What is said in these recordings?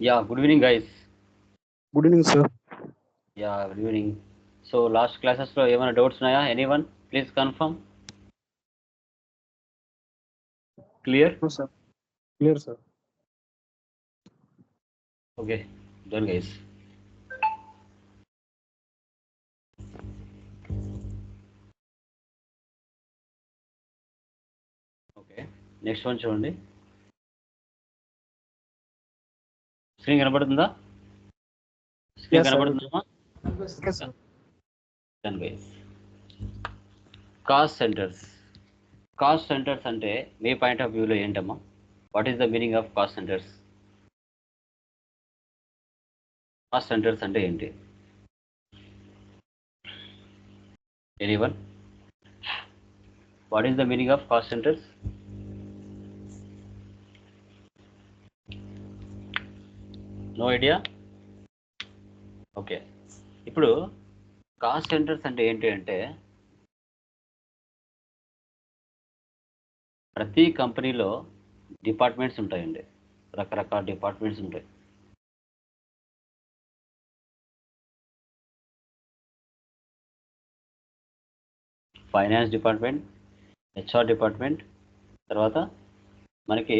Yeah, good evening, guys. Good evening sir Yeah, good evening. So, last classes లో ఏమైనా doubts ఉన్నాయా? Anyone please confirm clear sir clear sir okay done guys okay next one చూడండి. Screen కనబడుతుందా? Screen. కనబడుతుందమ్మా guys cost centres cost centres అంటే మీ point of వ్యూలో ఏంటమ్మా? What is the meaning of cost centres cost centres అంటే ఏంటి? Anyone what is the meaning of cost centres no idea okay ఇప్పుడు cost centres అంటే ఏంటి అంటే ప్రతి కంపెనీలో డిపార్ట్మెంట్స్ ఉంటాయండి. రకరకాల డిపార్ట్మెంట్స్ ఉంటాయి. ఫైనాన్స్ డిపార్ట్మెంట్ హెచ్ఆర్ డిపార్ట్మెంట్ తర్వాత మనకి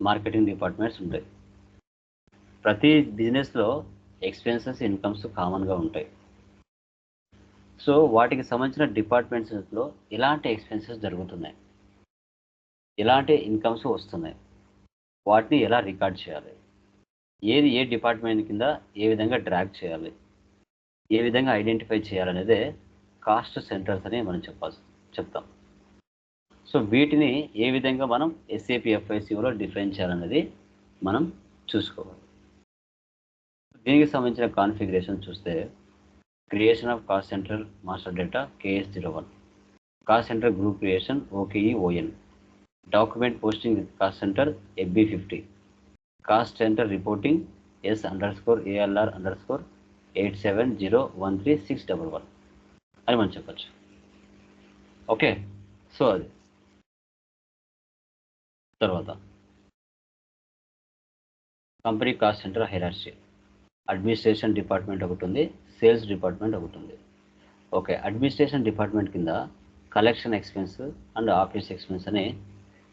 మార్కెటింగ్ డిపార్ట్మెంట్స్ ఉంటాయి. ప్రతి బిజినెస్లో ఎక్స్పెన్సెస్ ఇన్కమ్స్ కామన్గా ఉంటాయి. సో వాటికి సంబంధించిన డిపార్ట్మెంట్స్లో ఇలాంటి ఎక్స్పెన్సెస్ జరుగుతున్నాయి. ఇలాంటి ఇన్కమ్స్ వస్తున్నాయి. వాటిని ఎలా రికార్డ్ చేయాలి? ఏది ఏ డిపార్ట్మెంట్ కింద ఏ విధంగా ట్రాక్ చేయాలి? ఏ విధంగా ఐడెంటిఫై చేయాలనేదే కాస్ట్ సెంటర్స్ అని మనం చెప్పాల్సి చెప్తాం. సో వీటిని ఏ విధంగా మనం ఎస్ఏపి ఎఫ్ఐసిలో డిఫైన్ చేయాలనేది మనం చూసుకోవాలి. దీనికి సంబంధించిన కాన్ఫిగరేషన్ చూస్తే creation of cost centre master data KS zero one. Cost centre group creation ఓకేఈ ఓఎన్ document posting cost centre FB fifty. Cost centre reporting yes under score ALR under score eight seven zero one three six double one. అని మనం చెప్పచ్చు. Okay so అది. తర్వాత. Company cost centre hierarchy administration department ఒకటి ఉంది sales department ఒకటి ఉంది. Okay administration department కింద collection expense and office expense అనే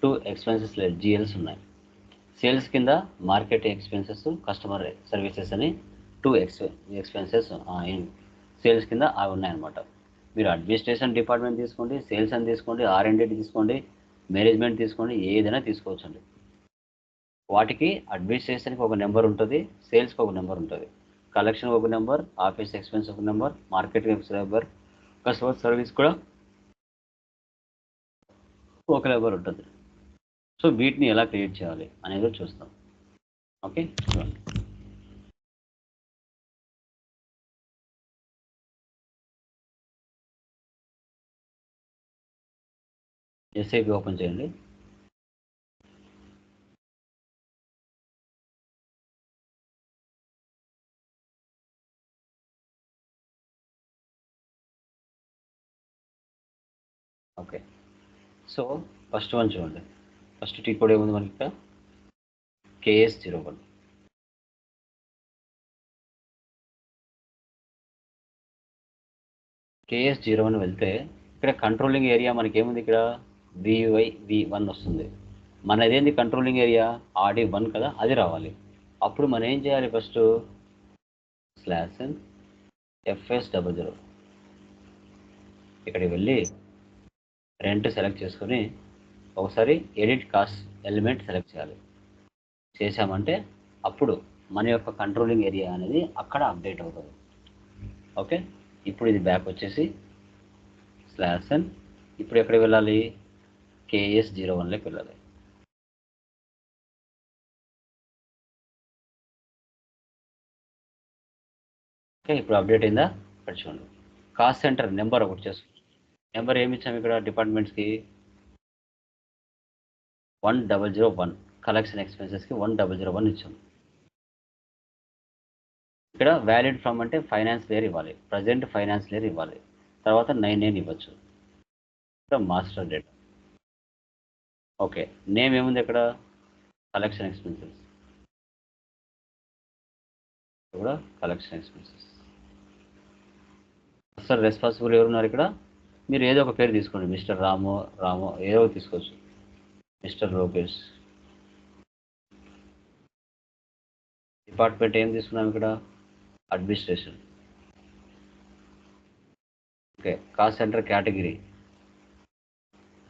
టూ ఎక్స్పెన్సెస్ జిఎల్స్ ఉన్నాయి. సేల్స్ కింద మార్కెటింగ్ ఎక్స్పెన్సెస్ కస్టమర్ సర్వీసెస్ అని టూ ఎక్స్ ఎక్స్పెన్సెస్ సేల్స్ కింద అవి ఉన్నాయన్నమాట. మీరు అడ్మినిస్ట్రేషన్ డిపార్ట్మెంట్ తీసుకోండి సేల్స్ అని తీసుకోండి ఆర్ అండ్ తీసుకోండి మేనేజ్మెంట్ తీసుకోండి ఏదైనా తీసుకోవచ్చండి. వాటికి అడ్మినిస్ట్రేషన్కి ఒక నెంబర్ ఉంటుంది సేల్స్కి ఒక నెంబర్ ఉంటుంది. కలెక్షన్ ఒక నెంబర్ ఆఫీస్ ఎక్స్పెన్స్ ఒక నెంబర్ మార్కెటింగ్ ఒక నెంబర్ కస్టమర్ సర్వీస్ కూడా ఒక నెంబర్ ఉంటుంది. సో వీటిని ఎలా క్రియేట్ చేయాలి అనేది చూస్తాం. ఓకే చూడండి. ఎస్ఐపి ఓపెన్ చేయండి. ఓకే. సో ఫస్ట్ వన్ చూడండి. ఫస్ట్ టీ కోడ్ ఏముంది మనకి ఇక్కడ? KS zero one KS zero one వెళ్తే ఇక్కడ కంట్రోలింగ్ ఏరియా మనకి ఏముంది ఇక్కడ? వివై వి వన్ వస్తుంది. మనదేంది కంట్రోలింగ్ ఏరియా ఆడి వన్ కదా అది రావాలి. అప్పుడు మనం ఏం చేయాలి first slash FS double zero ఇక్కడికి వెళ్ళి రెంట్ సెలెక్ట్ చేసుకొని ఒకసారి ఎడిట్ కాస్ట్ ఎలిమెంట్ సెలెక్ట్ చేయాలి. చేసామంటే అప్పుడు మన యొక్క కంట్రోలింగ్ ఏరియా అనేది అక్కడ అప్డేట్ అవుతుంది. ఓకే? ఇప్పుడు ఇది బ్యాక్ వచ్చేసి స్లాష్ ఎన్ ఇప్పుడు ఎక్కడికి వెళ్ళాలి? కేఎస్ జీరో వన్లోకి వెళ్ళాలి. ఓకే ఇప్పుడు అప్డేట్ అయిందా? ఇక్కడ చూడండి. కాస్ట్ సెంటర్ నెంబర్ ఒకటి చేసుకోండి నెంబర్ ఏమి ఇచ్చాము ఇక్కడ డిపార్ట్మెంట్స్కి one double zero one collection ఎక్స్పెన్సెస్కి one double zero one ఇచ్చాం. ఇక్కడ వ్యాలిడ్ ఫ్రమ్ అంటే ఫైనాన్స్ లేయర్ ఇవ్వాలి. ప్రజెంట్ ఫైనాన్స్ లేయర్ ఇవ్వాలి. తర్వాత నైన్ నైన్ ఇవ్వచ్చు. ఇక్కడ మాస్టర్ డేటా ఓకే నేమ్ ఏముంది ఇక్కడ? కలెక్షన్ ఎక్స్పెన్సెస్ కూడా కలెక్షన్ ఎక్స్పెన్సెస్ అసలు రెస్పాన్సిబుల్ ఎవరున్నారు ఇక్కడ? మీరు ఏదో ఒక పేరు తీసుకోండి. మిస్టర్ రాము రాము ఏదో తీసుకోవచ్చు. మిస్టర్ లోకేష్. డిపార్ట్మెంట్ ఏం తీసుకున్నాం ఇక్కడ? Administration. Okay cost centre category.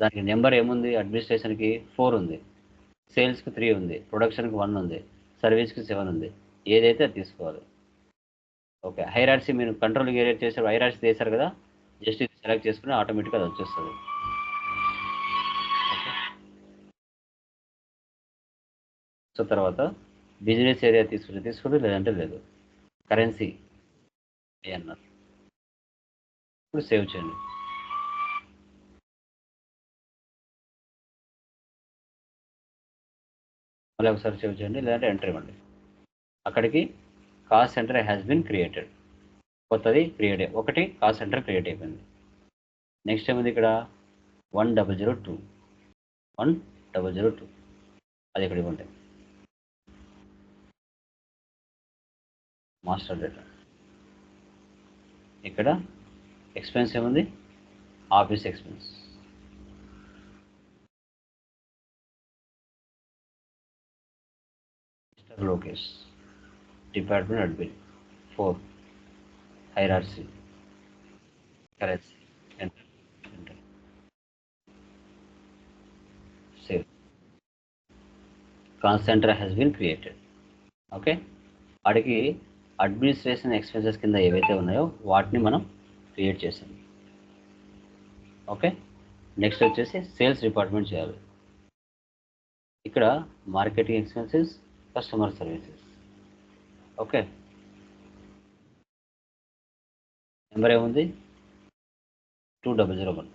దానికి నెంబర్ ఏముంది? అడ్మినిస్ట్రేషన్కి ఫోర్ ఉంది. సేల్స్కి త్రీ ఉంది. ప్రొడక్షన్కి వన్ ఉంది. సర్వీస్కి సెవెన్ ఉంది. ఏదైతే అది తీసుకోవాలి. ఓకే హైరార్సీ మీరు కంట్రోల్ ఏరియా చేశారు. హైరార్సీ చేశారు కదా? జస్ట్ ఇది సెలెక్ట్ చేసుకుని ఆటోమేటిక్గా అది వచ్చేస్తుంది. సో తర్వాత బిజినెస్ ఏరియా తీసుకుంటే తీసుకుంటే లేదంటే లేదు. కరెన్సీ ఏ అన్నారు ఇప్పుడు సేవ్ చేయండి. మళ్ళీ ఒకసారి సేవ్ చేయండి లేదంటే ఎంటర్ ఇవ్వండి. అక్కడికి cost centre has been created. కొత్తది క్రియేట్ ఒకటి కాల్ సెంటర్ క్రియేట్ అయిపోయింది నెక్స్ట్ ఏముంది ఇక్కడ? One double zero two one double zero two అది ఇక్కడ ఇవ్వండి. మాస్టర్ డేటా ఇక్కడ ఎక్స్పెన్స్ ఏముంది? Office expense Lokesh department admin four hierarchy currency enter enter cost centre has been created okay వాడికి administration expenses కింద ఏవైతే ఉన్నాయో వాటిని మనం క్రియేట్ చేసాం. ఓకే నెక్స్ట్ వచ్చేసి సేల్స్ డిపార్ట్మెంట్ చేయాలి. ఇక్కడ marketing expenses customer services okay number ఏముంది? Two double zero one.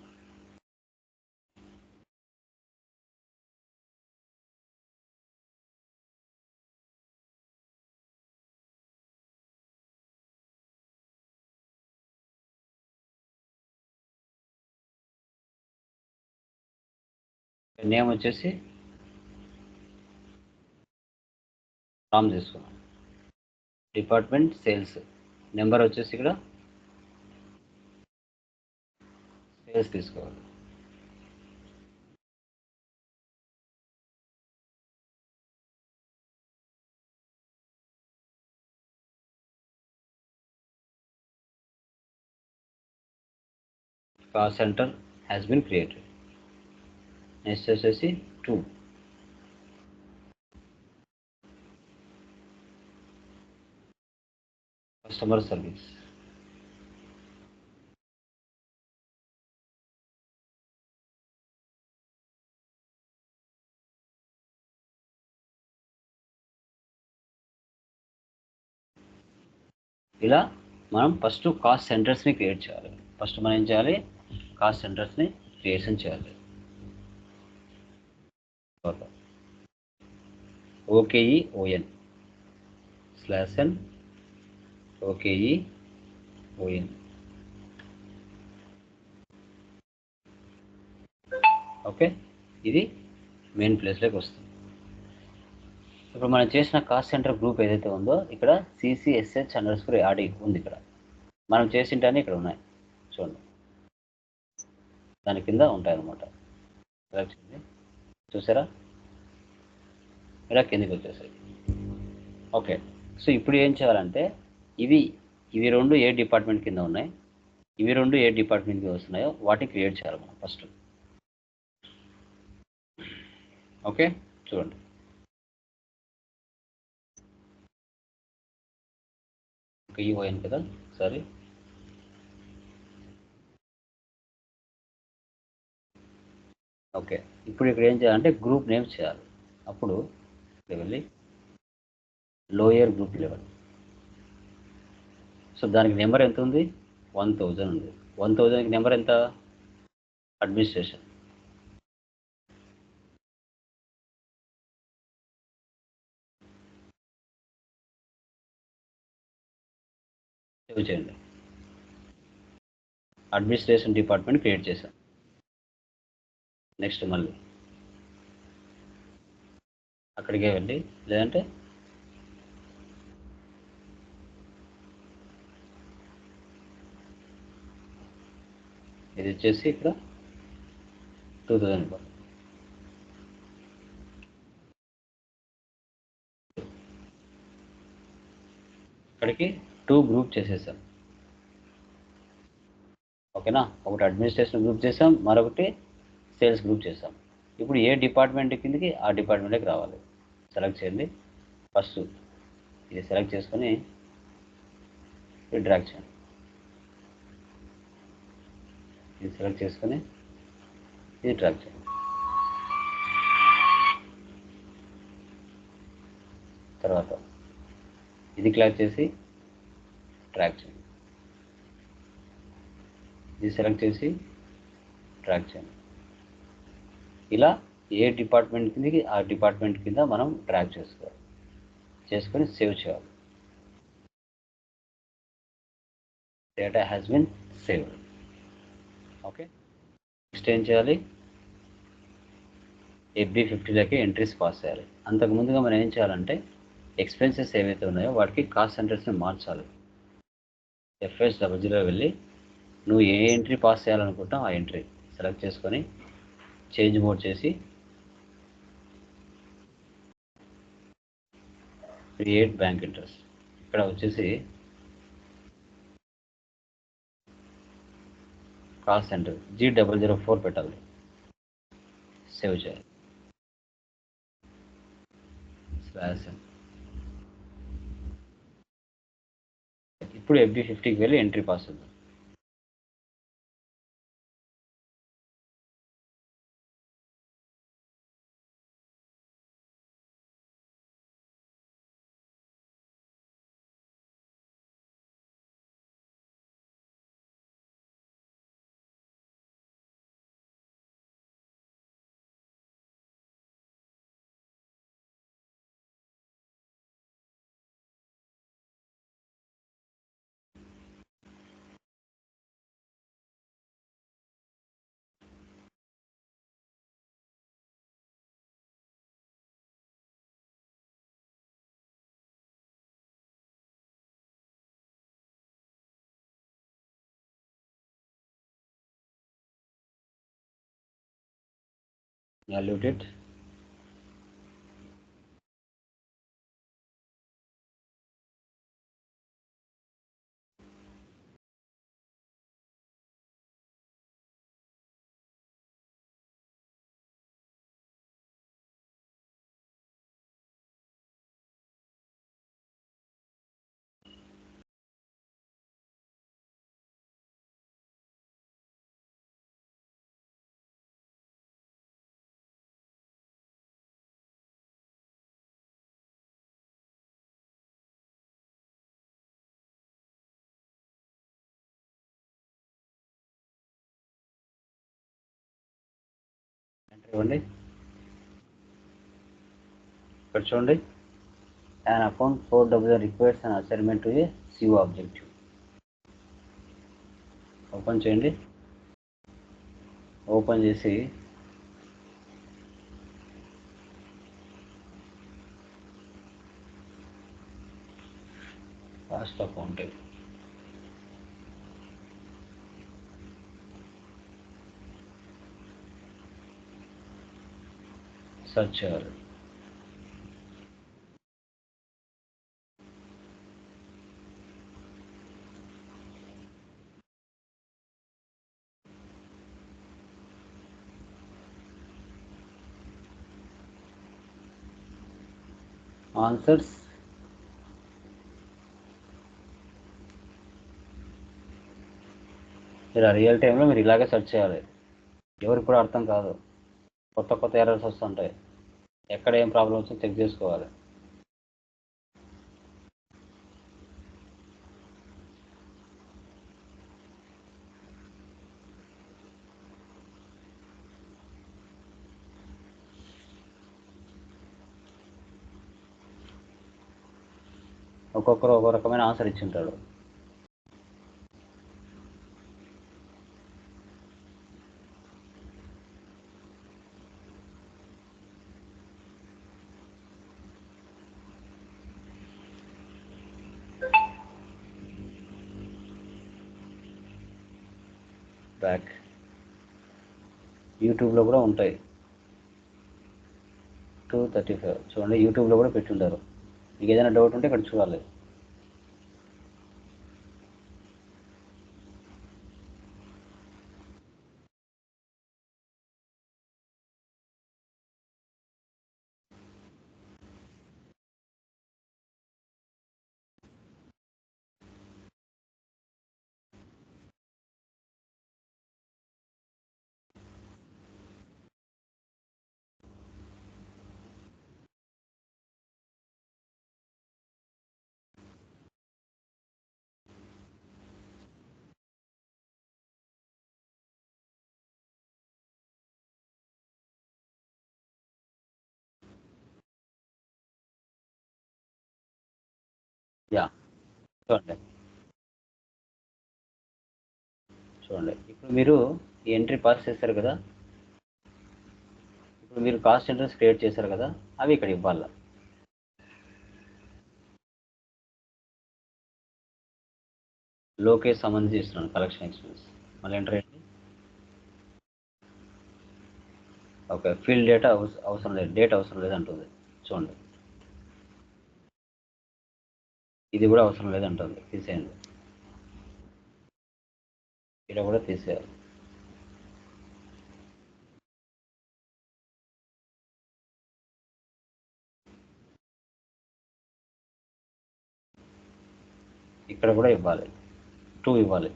Name వచ్చేసి రామ్ తీసుకున్నాం డిపార్ట్మెంట్ సేల్స్. నెంబర్ వచ్చేసి ఇక్కడ Where's this gone? Power center has been created. SSSC two. Customer service. ఇలా మనం ఫస్ట్ కాస్ట్ సెంటర్స్ని క్రియేట్ చేయాలి. ఫస్ట్ మనం ఏం చేయాలి? కాస్ట్ సెంటర్స్ని క్రియేషన్ చేయాలి. OKE ON slash N OKE ON okay ఇది మెయిన్ ప్లేస్లోకి వస్తుంది. ఇప్పుడు మనం చేసిన కాస్ట్ సెంటర్ గ్రూప్ ఏదైతే ఉందో ఇక్కడ సిసిఎస్హెచ్ అండర్ స్కోర్ ఆడి ఉంది ఇక్కడ. మనం చేసింటానే ఇక్కడ ఉన్నాయి. చూడండి. దాని కింద ఉంటాయి అనమాట చూసారా? ఇలా కిందికి వచ్చేసాయి. ఓకే. సో ఇప్పుడు ఏం చేయాలంటే ఇవి ఇవి రెండు ఏ డిపార్ట్మెంట్ కింద ఉన్నాయి? ఇవి రెండు ఏ డిపార్ట్మెంట్ కింద వస్తున్నాయో వాటిని క్రియేట్ చేయాలి మనం ఫస్ట్. ఓకే? చూడండి. ఈ కదా? సరే ఓకే ఇప్పుడు ఇక్కడ ఏం చేయాలంటే గ్రూప్ నేమ్ చేయాలి. అప్పుడు వెళ్ళి లోయర్ గ్రూప్ లెవెల్ సో దానికి నెంబర్ ఎంత ఉంది? వన్ థౌజండ్ ఉంది. వన్ థౌజండ్కి నెంబర్ ఎంత? అడ్మినిస్ట్రేషన్ సేవ్ చేయండి. అడ్మినిస్ట్రేషన్ డిపార్ట్మెంట్ క్రియేట్ చేశాను నెక్స్ట్ మళ్ళీ. అక్కడికే వెళ్ళి లేదంటే ఇది వచ్చేసి ఇక్కడ టూ థౌజండ్ ఇక్కడికి టూ గ్రూప్ చేసేసాం. ఓకేనా? ఒకటి అడ్మినిస్ట్రేషన్ గ్రూప్ చేసాం మరొకటి సేల్స్ గ్రూప్ చేసాం. ఇప్పుడు ఏ డిపార్ట్మెంట్ కిందకి ఆ డిపార్ట్మెంట్కి రావాలి? సెలెక్ట్ చేయండి. ఫస్ట్ ఇది సెలెక్ట్ చేసుకొని ఇది చేయండి. ఇది సెలెక్ట్ చేసుకొని ఇది డ్రాక్ చేయండి. తర్వాత ఇది క్లాక్ చేసి ట్రాక్ చేయండి. ఇది సెలెక్ట్ చేసి ట్రాక్ చేయండి. ఇలా ఏ డిపార్ట్మెంట్ కిందకి ఆ డిపార్ట్మెంట్ కింద మనం ట్రాక్ చేసుకోవాలి. చేసుకొని సేవ్ చేయాలి. Data has been save okay next ఏం చేయాలి? ఎఫ్బి ఫిఫ్టీలోకి ఎంట్రీస్ పాస్ చేయాలి. అంతకు ముందుగా మనం ఏం చేయాలంటే ఎక్స్పెన్సెస్ ఏవైతే ఉన్నాయో వాటికి కాస్ట్ సెంటర్స్ని మార్చాలి. ఎఫ్ఎస్ డబల్ జీరో వెళ్ళి నువ్వు ఏ ఎంట్రీ పాస్ చేయాలనుకుంటావు ఆ ఎంట్రీ సెలెక్ట్ చేసుకొని చేంజ్ మోడ్ చేసి క్రియేట్ బ్యాంక్ ఇంట్రెస్ట్ ఇక్కడ వచ్చేసి call centre G double zero four పెట్టాలి. సేవ్ చేయాలి. స్లాష్ ఇప్పుడు ఎఫ్బి ఫిఫ్టీకి వెళ్ళి ఎంట్రీ పాస్ ఉంది diluted it ఎంటర్ ఇవ్వండి ఇక్కడ చూడండి. An account four double requires and assignment to a CO objective open చేయండి. ఓపెన్ చేసి ఫాస్ట్ అకౌంట్ సెర్చ్ చేయాలి ఆన్సర్స్ ఇలా రియల్ టైంలో మీరు ఇలాగే సెర్చ్ చేయాలి. ఎవరికి కూడా అర్థం కాదు. కొత్త కొత్త ఎర్రర్స్ వస్తుంటాయి. ఎక్కడ ఏం ప్రాబ్లం వచ్చిందో చెక్ చేసుకోవాలి. ఒక్కొక్కరు ఒక రకమైన ఆన్సర్ ఇచ్చింటాడు బ్యాక్ యూట్యూబ్లో కూడా ఉంటాయి. టూ థర్టీ ఫైవ్ చూడండి యూట్యూబ్లో కూడా పెట్టుంటారు మీకు ఏదైనా డౌట్ ఉంటే ఇక్కడ చూడాలి యా చూడండి. చూడండి. ఇప్పుడు మీరు ఈ ఎంట్రీ పాస్ చేశారు కదా? ఇప్పుడు మీరు కాస్ట్ ఎంట్రెన్స్ క్రియేట్ చేశారు కదా? అవి ఇక్కడ ఇవ్వాలి? లోకేష్ సంబంధించి ఇస్తున్నాను కలెక్షన్ ఎక్స్పెన్స్ మళ్ళీ ఎంటర్ అయ్యండి ఓకే ఫీల్డ్ డేటా అవసరం లేదు డేట్ అవసరం లేదు అంటుంది. చూడండి. ఇది కూడా అవసరం లేదంటుంది తీసేయండి. ఇక్కడ కూడా తీసేయాలి. ఇక్కడ కూడా ఇవ్వాలి టూ ఇవ్వాలి.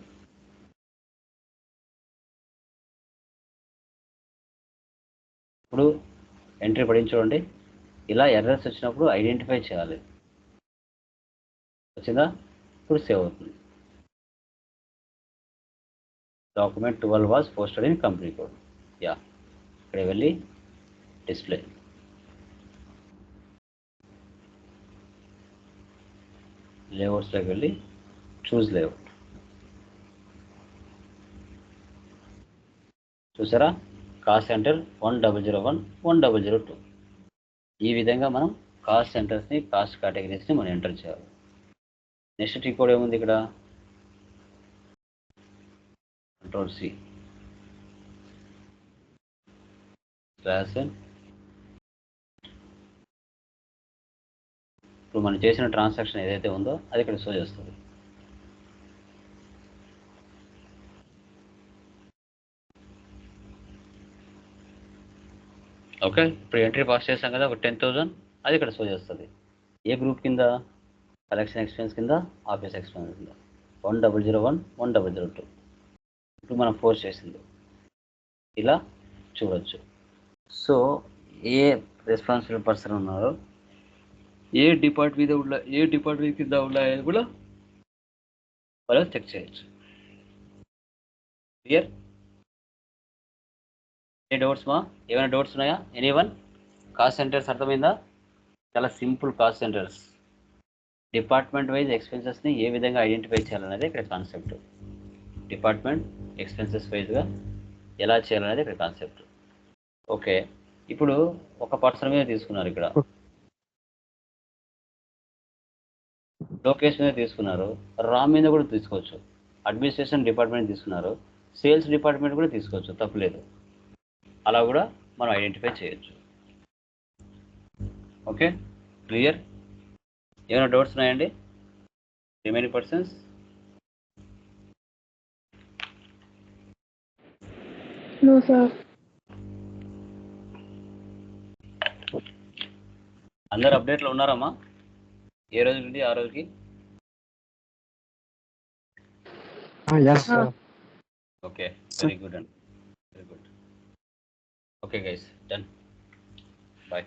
ఇప్పుడు ఎంట్రీ పడించుకోండి ఇలా ఎర్రర్స్ వచ్చినప్పుడు ఐడెంటిఫై చేయాలి. వచ్చిందా ఇప్పుడు సేవ్ అవుతుంది. Document twelve was posted in company code yeah ఇక్కడ వెళ్ళి డిస్ప్లే లేఅవుట్స్లోకి వెళ్ళి చూస్ లేఅవుట్ చూసారా? Cost centre one double zero one one double zero two ఈ విధంగా మనం కాస్ట్ సెంటర్స్ని కాస్ట్ కేటగిరీస్ని మనం ఎంటర్ చేయాలి. నెక్స్ట్ టీ కోడ్ ఏముంది ఇక్కడ? కంట్రోల్ సి ఇప్పుడు మనం చేసిన ట్రాన్సాక్షన్ ఏదైతే ఉందో అది ఇక్కడ షో చేస్తుంది. ఓకే ఇప్పుడు ఎంట్రీ పాస్ చేసాం కదా ఒక టెన్ థౌజండ్ అది ఇక్కడ షో చేస్తుంది. ఏ గ్రూప్ కింద? కలెక్షన్ ఎక్స్పెన్స్ కింద ఆఫీస్ ఎక్స్పెన్స్ కింద. One double zero one one double zero two ఇప్పుడు మనం ఫోర్స్ చేసింది. ఇలా చూడొచ్చు. సో ఏ రెస్పాన్సిబుల్ పర్సన్ ఉన్నారో? ఏ డిపార్ట్ మీద ఉన్న ఏ డిపార్ట్మెంట్ కింద ఉన్నాయని కూడా వాళ్ళు చెక్ చేయొచ్చు. క్లియర్ ఏ డౌట్స్ మా? ఏమైనా డౌట్స్ ఉన్నాయా? ఎనీ వన్ కాస్ట్ సెంటర్స్ అర్థమైందా? చాలా simple cost centres department wise ఎక్స్పెన్సెస్ని ఏ విధంగా ఐడెంటిఫై చేయాలనేది ఇక్కడ కాన్సెప్ట్. డిపార్ట్మెంట్ ఎక్స్పెన్సెస్ వైజ్గా ఎలా చేయాలనేది ఇక్కడ కాన్సెప్ట్. ఓకే ఇప్పుడు ఒక పర్సన్ మీద తీసుకున్నారు ఇక్కడ. లోకేష్ మీద తీసుకున్నారు రామ్ మీద కూడా తీసుకోవచ్చు. అడ్మినిస్ట్రేషన్ డిపార్ట్మెంట్ తీసుకున్నారు సేల్స్ డిపార్ట్మెంట్ కూడా తీసుకోవచ్చు తప్పులేదు. అలా కూడా మనం ఐడెంటిఫై చేయొచ్చు. Okay clear? ఏమైనా డౌట్స్ ఉన్నాయండి? Remaining persons No, sir. అందరు అప్డేట్లో ఉన్నారమ్మా? ఏ రోజు నుండి ఆ రోజుకి? ఓకే వెరీ గుడ్ అండి very good okay guys done bye